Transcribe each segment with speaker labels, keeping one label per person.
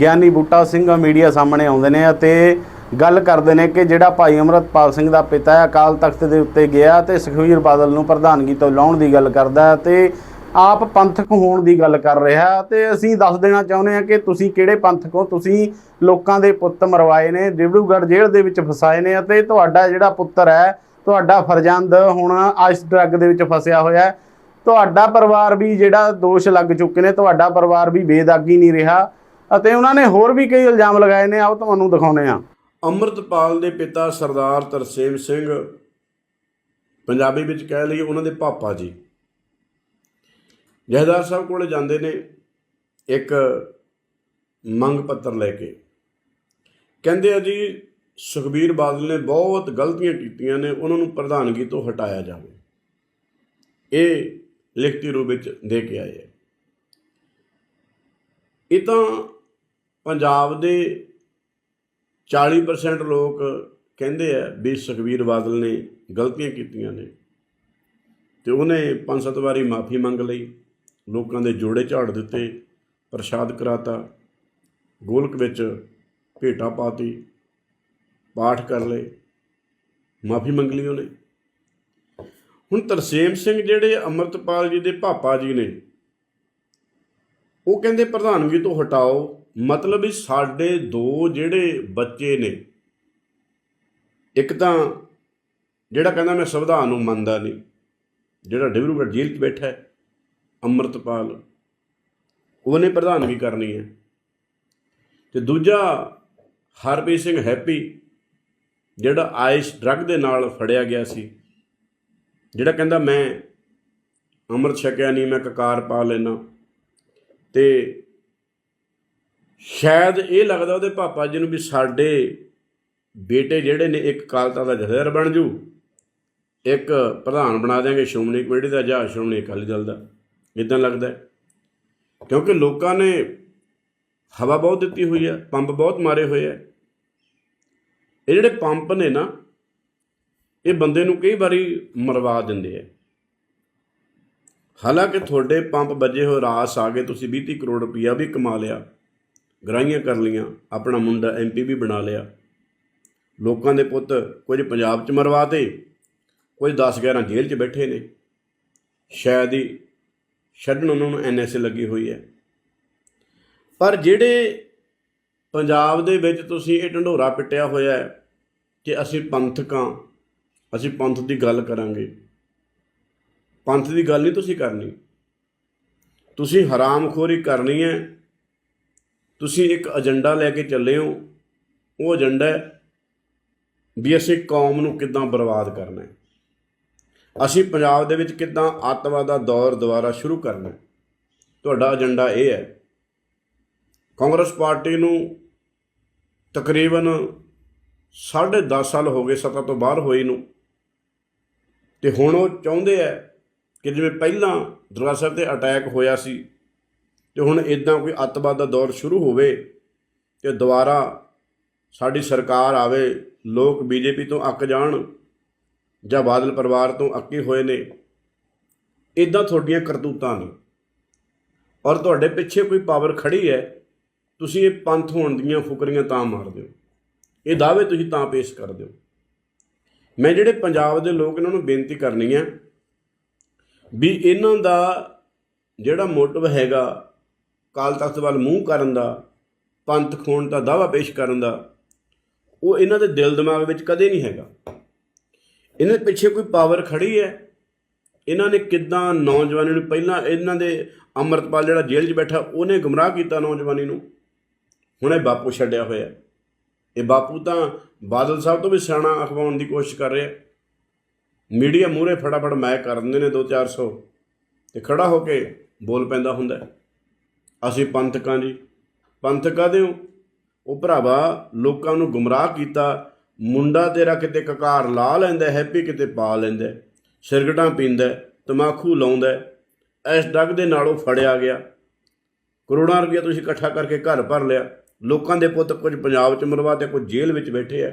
Speaker 1: ਗਿਆਨੀ ਬੂਟਾ Singh media ਸਾਹਮਣੇ ਆਉਂਦੇ ਨੇ ਅਤੇ ਗੱਲ ਕਰਦੇ ਨੇ ਕਿ ਜਿਹੜਾ ਭਾਈ ਅਮਰਤਪਾਲ ਸਿੰਘ ਦਾ ਪਿਤਾ ਹੈ, ਅਕਾਲ ਤਖਤ ਦੇ ਉੱਤੇ ਗਿਆ ਤੇ ਸੁਖਬੀਰ ਬਾਦਲ ਨੂੰ ਪ੍ਰਧਾਨਗੀ ਤੋਂ ਲਾਉਣ ਦੀ ਗੱਲ ਕਰਦਾ ਹੈ ਤੇ ਆਪ ਪੰਥਕ ਹੋਣ ਦੀ ਗੱਲ ਕਰ ਰਿਹਾ ਤੇ ਅਸੀਂ ਦੱਸ ਦੇਣਾ ਚਾਹੁੰਦੇ ਹਾਂ ਕਿ ਤੁਸੀਂ ਕਿਹੜੇ ਪੰਥਕ ਹੋ? ਤੁਸੀਂ ਲੋਕਾਂ ਦੇ ਪੁੱਤ ਮਰਵਾਏ ਨੇ, ਡਿਬਰੂਗੜ੍ਹ ਜੇਲ੍ਹ ਦੇ ਵਿੱਚ ਫਸਾਏ ਨੇ ਅਤੇ ਤੁਹਾਡਾ ਜਿਹੜਾ ਪੁੱਤਰ ਹੈ, ਤੁਹਾਡਾ ਫਰਜ਼ੰਦ ਹੁਣ ਆਇਸ ਡਰੱਗ ਦੇ ਵਿੱਚ ਫਸਿਆ ਹੋਇਆ ਹੈ। ਤੁਹਾਡਾ ਪਰਿਵਾਰ ਵੀ ਜਿਹੜਾ ਦੋਸ਼ ਲੱਗ ਚੁੱਕੇ ਨੇ, ਤੁਹਾਡਾ ਪਰਿਵਾਰ ਵੀ ਬੇਦਾਗੀ ਨਹੀਂ ਰਿਹਾ। ਅਤੇ ਉਹਨਾਂ ਨੇ ਹੋਰ ਵੀ ਕਈ ਇਲਜ਼ਾਮ ਲਗਾਏ ਨੇ, ਆਓ ਤੁਹਾਨੂੰ ਦਿਖਾਉਨੇ ਆ
Speaker 2: ਅੰਮ੍ਰਿਤਪਾਲ ਦੇ ਪਿਤਾ ਸਰਦਾਰ ਤਰਸੇਮ ਸਿੰਘ, ਪੰਜਾਬੀ ਵਿੱਚ ਕਹਿ ਲਈਏ ਉਹਨਾਂ ਦੇ ਪਾਪਾ ਜੀ। ਜਹਦਾਰ ਸਾਹਿਬ ਕੋਲ ਜਾਂਦੇ ਨੇ ਇੱਕ ਮੰਗ ਪੱਤਰ ਲੈ ਕੇ। ਕਹਿੰਦੇ ਆ ਜੀ, ਸੁਖਬੀਰ ਬਾਦਲ ਨੇ ਬਹੁਤ ਗਲਤੀਆਂ ਕੀਤੀਆਂ ਨੇ, ਉਹਨਾਂ ਨੂੰ ਪ੍ਰਧਾਨਗੀ ਤੋਂ ਹਟਾਇਆ ਜਾਵੇ। ਇਹ ਲਿਖਤੀ ਰੂਪ ਵਿੱਚ ਦੇ ਕੇ ਆਏ ਇਹ ਤਾਂ ਪੰਜਾਬ ਦੇ 40% ਲੋਕ ਕਹਿੰਦੇ ਆ ਵੀ ਸੁਖਬੀਰ ਬਾਦਲ ਨੇ ਗਲਤੀਆਂ ਕੀਤੀਆਂ ਨੇ। ਤੇ ਉਹਨੇ ਪੰਜ ਸੱਤ ਵਾਰੀ ਮਾਫੀ ਮੰਗ ਲਈ, ਲੋਕਾਂ ਦੇ ਜੋੜੇ ਝਾੜ ਦਿੱਤੇ, ਪ੍ਰਸ਼ਾਦ ਕਰਾਤਾ, ਗੋਲਕ ਵਿੱਚ ਭੇਟਾ ਪਾਤੀ, ਪਾਠ ਕਰ ਲਏ, ਮਾਫੀ ਮੰਗ ਲਈ ਉਹਨੇ। ਹੁਣ ਤਰਸੇਮ ਸਿੰਘ ਜਿਹੜੇ ਅਮਰਤਪਾਲ ਜੀ ਦੇ ਪਾਪਾ ਜੀ ਨੇ, ਉਹ ਕਹਿੰਦੇ ਪ੍ਰਧਾਨਗੀ ਤੋਂ ਹਟਾਓ ਮਤਲਬ ਵੀ ਸਾਡੇ ਦੋ ਜਿਹੜੇ ਬੱਚੇ ਨੇ, ਇੱਕ ਤਾਂ ਜਿਹੜਾ ਕਹਿੰਦਾ ਮੈਂ ਸੰਵਿਧਾਨ ਨੂੰ ਮੰਨਦਾ ਨਹੀਂ, ਜਿਹੜਾ ਡਿਬਰੂਗੜ੍ਹ ਜੇਲ੍ਹ 'ਚ ਬੈਠਾ ਹੈ, ਅੰਮ੍ਰਿਤਪਾਲ, ਉਹਨੇ ਪ੍ਰਧਾਨਗੀ ਕਰਨੀ ਹੈ। ਤੇ ਦੂਜਾ ਹਰਪ੍ਰੀਤ ਸਿੰਘ ਹੈਪੀ, ਜਿਹੜਾ ਆਇਸ਼ ਡਰੱਗ ਦੇ ਨਾਲ ਫੜਿਆ ਗਿਆ ਸੀ, ਜਿਹੜਾ ਕਹਿੰਦਾ ਮੈਂ ਅੰਮ੍ਰਿਤ ਛਕਿਆ ਨਹੀਂ, ਮੈਂ ਕਕਾਰ ਪਾ ਲੈਣਾ ਤੇ ਸ਼ਾਇਦ ਇਹ ਲੱਗਦਾ ਉਹਦੇ ਪਾਪਾ ਜੀ ਨੂੰ ਵੀ ਸਾਡੇ ਬੇਟੇ ਜਿਹੜੇ ਨੇ ਇੱਕ ਕਾਲਤਾ ਦਾ ਜਥੇਦਾਰ ਬਣ ਜੂ, ਇੱਕ ਪ੍ਰਧਾਨ ਬਣਾ ਦੇਾਂਗੇ ਸ਼੍ਰੋਮਣੀ ਕਮੇਟੀ ਦਾ ਜਾਂ ਸ਼੍ਰੋਮਣੀ ਅਕਾਲੀ ਦਲ ਦਾ। ਇਦਾਂ ਲੱਗਦਾ ਕਿਉਂਕਿ ਲੋਕਾਂ ਨੇ ਹਵਾ ਬਹੁਤ ਦਿੱਤੀ ਹੋਈ ਹੈ, ਪੰਪ ਬਹੁਤ ਮਾਰੇ ਹੋਏ ਹੈ। ਇਹ ਜਿਹੜੇ ਪੰਪ ਨੇ ਨਾ, ਇਹ ਬੰਦੇ ਨੂੰ ਕਈ ਵਾਰੀ ਮਰਵਾ ਦਿੰਦੇ ਆ ਹਾਲਾਂਕਿ ਤੁਹਾਡੇ ਪੰਪ ਵੱਜੇ ਹੋਏ ਰਾਸ ਆ ਗਏ, ਤੁਸੀਂ 20 30 ਕਰੋੜ ਰੁਪਈਆ ਵੀ ਕਮਾ ਲਿਆ। ਗਰਾਈਆਂ ਕਰ ਲੀਆਂ ਆਪਣਾ ਮੁੰਡਾ ਐਮਪੀ ਵੀ ਬਣਾ ਲਿਆ। ਲੋਕਾਂ ਦੇ ਪੁੱਤ ਕੁਝ ਪੰਜਾਬ 'ਚ ਮਰਵਾਤੇ ਕੁਝ 10 11 ਜੇਲ੍ਹ 'ਚ ਬੈਠੇ ਨੇ। ਸ਼ਾਇਦ ਹੀ ਛੱਡਣ ਉਹਨਾਂ ਨੂੰ ਐਨਐਸਏ ਲੱਗੀ ਹੋਈ ਹੈ। ਪਰ ਜਿਹੜੇ ਪੰਜਾਬ ਦੇ ਵਿੱਚ ਤੁਸੀਂ ਇਹ ਢੰਡੋਰਾ ਪਿੱਟਿਆ ਹੋਇਆ ਹੈ ਕਿ ਅਸੀਂ ਪੰਥਕਾਂ ਅਸੀਂ ਪੰਥ ਦੀ ਗੱਲ ਕਰਾਂਗੇ। ਪੰਥ ਦੀ ਗੱਲ ਨਹੀਂ ਤੁਸੀਂ ਕਰਨੀ। ਤੁਸੀਂ ਹਰਾਮਖੋਰੀ ਕਰਨੀ ਹੈ ਤੁਸੀਂ ਇੱਕ ਏਜੰਡਾ ਲੈ ਕੇ ਚੱਲੇ ਹੋ, ਉਹ ਏਜੰਡਾ ਹੈ ਵੀ ਅਸੀਂ ਕੌਮ ਨੂੰ ਕਿੱਦਾਂ ਬਰਬਾਦ ਕਰਨਾ ਹੈ। ਅਸੀਂ ਪੰਜਾਬ ਦੇ ਵਿੱਚ ਕਿੱਦਾਂ ਅੱਤਵਾਦ ਦਾ ਦੌਰ ਦੁਬਾਰਾ ਸ਼ੁਰੂ ਕਰਨਾ ਹੈ। ਤੁਹਾਡਾ ਏਜੰਡਾ ਇਹ ਹੈ, ਕਾਂਗਰਸ ਪਾਰਟੀ ਨੂੰ ਤਕਰੀਬਨ 10.5 ਸਾਲ ਹੋ ਗਏ ਸੱਤਾ ਤੋਂ ਬਾਹਰ ਹੋਈ ਨੂੰ। ਤੇ ਹੁਣ ਉਹ ਚਾਹੁੰਦੇ ਆ ਕਿ ਜਿਵੇਂ ਪਹਿਲਾਂ ਦਰਬਾਰ ਸਾਹਿਬ ਤੇ ਅਟੈਕ ਹੋਇਆ ਸੀ ਤੇ ਹੁਣ ਇਦਾਂ ਕੋਈ ਅੱਤਵਾਦ ਦਾ ਦੌਰ ਸ਼ੁਰੂ ਹੋਵੇ ਤੇ ਦੁਬਾਰਾ ਸਾਡੀ ਸਰਕਾਰ ਆਵੇ, ਲੋਕ ਬੀਜੇਪੀ ਤੋਂ ਅੱਕ ਜਾਣ ਜਾਂ ਬਾਦਲ ਪਰਿਵਾਰ ਤੋਂ ਅੱਕੇ ਹੋਏ ਨੇ ਇਦਾਂ ਤੁਹਾਡੀਆਂ ਕਰਤੂਤਾਂ ਨੇ। ਔਰ ਤੁਹਾਡੇ ਪਿੱਛੇ ਕੋਈ ਪਾਵਰ ਖੜੀ ਹੈ, ਤੁਸੀਂ ਇਹ ਪੰਥ ਹੋਣ ਦੀਆਂ ਫੁਕਰੀਆਂ ਤਾਂ ਮਾਰਦੇ ਹੋ। ਇਹ ਦਾਅਵੇ ਤੁਸੀਂ ਤਾਂ ਪੇਸ਼ ਕਰਦੇ ਹੋ। ਮੈਂ ਜਿਹੜੇ ਪੰਜਾਬ ਦੇ ਲੋਕ ਇਹਨਾਂ ਨੂੰ ਬੇਨਤੀ ਕਰਨੀ ਹੈ ਵੀ ਇਹਨਾਂ ਦਾ ਜਿਹੜਾ ਮੋਟਿਵ ਹੈਗਾ ਕਾਲ ਤਖਤ ਵੱਲ ਮੂੰਹ ਕਰਨ ਦਾ, ਪੰਥ ਖੋਣ ਦਾ ਦਾਵਾ ਪੇਸ਼ ਕਰਨ ਦਾ, ਉਹ ਇਹਨਾਂ ਦੇ ਦਿਲ ਦਿਮਾਗ ਵਿੱਚ ਕਦੇ ਨਹੀਂ ਹੈਗਾ। ਇਹਨਾਂ ਦੇ ਪਿੱਛੇ ਕੋਈ ਪਾਵਰ ਖੜੀ ਹੈ? ਇਹਨਾਂ ਨੇ ਕਿੱਦਾਂ ਨੌਜਵਾਨੀ ਨੂੰ ਪਹਿਲਾਂ ਇਹਨਾਂ ਦੇ ਅੰਮ੍ਰਿਤਪਾਲ ਜਿਹੜਾ ਜੇਲ੍ਹ 'ਚ ਬੈਠਾ, ਉਹਨੇ ਗੁੰਮਰਾਹ ਕੀਤਾ ਨੌਜਵਾਨੀ ਨੂੰ? ਹੁਣ ਇਹ ਬਾਪੂ ਛੱਡਿਆ ਹੋਇਆ ਇਹ ਬਾਪੂ ਤਾਂ ਬਾਦਲ ਸਾਹਿਬ ਤੋਂ ਵੀ ਸਿਆਣਾ ਅਖਵਾਉਣ ਦੀ ਕੋਸ਼ਿਸ਼ ਕਰ ਰਿਹਾ ਮੀਡੀਆ ਮੂਹਰੇ ਫਟਾਫਟ ਮੈਕ ਕਰ ਦਿੰਦੇ ਨੇ 2-400 ਤੇ ਖੜਾ ਹੋ ਕੇ ਬੋਲ ਪੈਂਦਾ ਹੁੰਦਾ ਅਸੀਂ ਪੰਥਕਾਂ ਜੀ। ਪੰਥ ਕਾਹਦੇ ਹੋ? ਉਹ ਭਰਾਵਾ ਲੋਕਾਂ ਨੂੰ ਗੁੰਮਰਾਹ ਕੀਤਾ। ਮੁੰਡਾ ਤੇਰਾ ਕਿਤੇ ਕਕਾਰ ਲਾ ਲੈਂਦਾ, ਹੈਪੀ ਕਿਤੇ ਪਾ ਲੈਂਦਾ। ਸਿਰਗਟਾਂ ਪੀਂਦਾ ਤਮਾਕੂ ਲਾਉਂਦਾ। ਇਸ ਡੱਗ ਦੇ ਨਾਲ ਉਹ ਫੜਿਆ ਗਿਆ। ਕਰੋੜਾਂ ਰੁਪਏ ਤੁਸੀਂ ਇਕੱਠਾ ਕਰਕੇ ਘਰ ਭਰ ਲਿਆ। ਲੋਕਾਂ ਦੇ ਪੁੱਤ ਕੁਝ ਪੰਜਾਬ 'ਚ ਮਰਵਾ ਤੇ ਕੁਝ ਜੇਲ੍ਹ ਵਿੱਚ ਬੈਠੇ ਆ।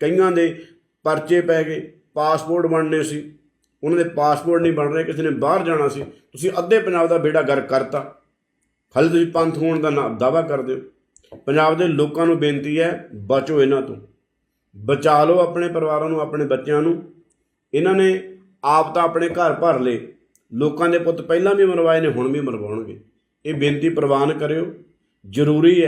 Speaker 2: ਕਈਆਂ ਦੇ ਪਰਚੇ ਪੈ ਗਏ, ਪਾਸਪੋਰਟ ਬਣਨੇ ਸੀ। ਉਹਨਾਂ ਦੇ ਪਾਸਪੋਰਟ ਨਹੀਂ ਬਣ ਰਹੇ, ਕਿਸੇ ਨੇ ਬਾਹਰ ਜਾਣਾ ਸੀ। ਤੁਸੀਂ ਅੱਧੇ ਪੰਜਾਬ ਦਾ ਬੇੜਾ ਗਰ ਕਰਤਾ। ਹਾਲੇ ਤੁਸੀਂ ਪੰਥ ਹੋਣ ਦਾ ਦਾਵਾ ਕਰਦੇ ਹੋ। ਪੰਜਾਬ ਦੇ ਲੋਕਾਂ ਨੂੰ ਬੇਨਤੀ ਹੈ, ਬਚੋ ਇਹਨਾਂ ਤੋਂ। ਬਚਾ ਲਓ ਆਪਣੇ ਪਰਿਵਾਰਾਂ ਨੂੰ, ਆਪਣੇ ਬੱਚਿਆਂ ਨੂੰ। ਇਹਨਾਂ ਨੇ ਆਪ ਤਾਂ ਆਪਣੇ ਘਰ ਭਰ ਲਏ। ਲੋਕਾਂ ਦੇ ਪੁੱਤ ਪਹਿਲਾਂ ਵੀ ਮਰਵਾਏ ਨੇ, ਹੁਣ ਵੀ ਮਰਵਾਉਣਗੇ। ਇਹ ਬੇਨਤੀ ਪ੍ਰਵਾਨ ਕਰਿਓ। ਜ਼ਰੂਰੀ ਹੈ